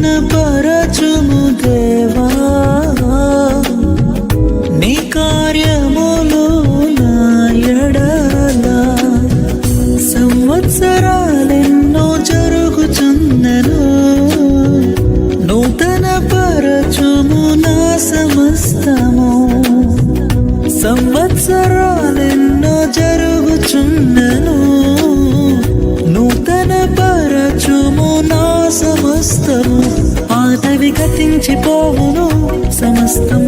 నూతన దేవా. నీ కార్యములు నా సంవత్సరాలెన్నో జరుగుచున్నను నూతన పరచుము నా సమస్తము. సంవత్సరాలెన్నో సమస్తం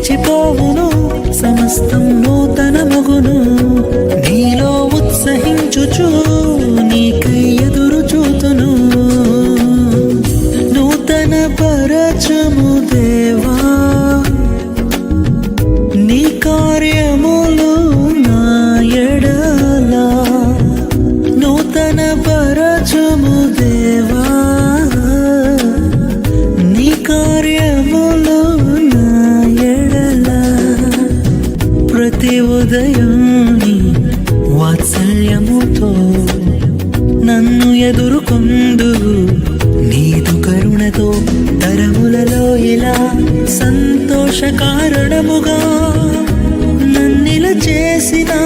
పాతవి సమస్తం నూతన మగును. నీలో ఉత్సహించుచు నీకై ఎదురు చూతును. నూతన పరచము దేవా. నీ కార్యములు నా ఎడలా. నూతన పరచము హృదయం వాత్సల్యముతో నన్ను ఎదుర్కొందువు నీదు కరుణతో తరములలో ఇలా సంతోష కారణముగా నన్నిల చేసినా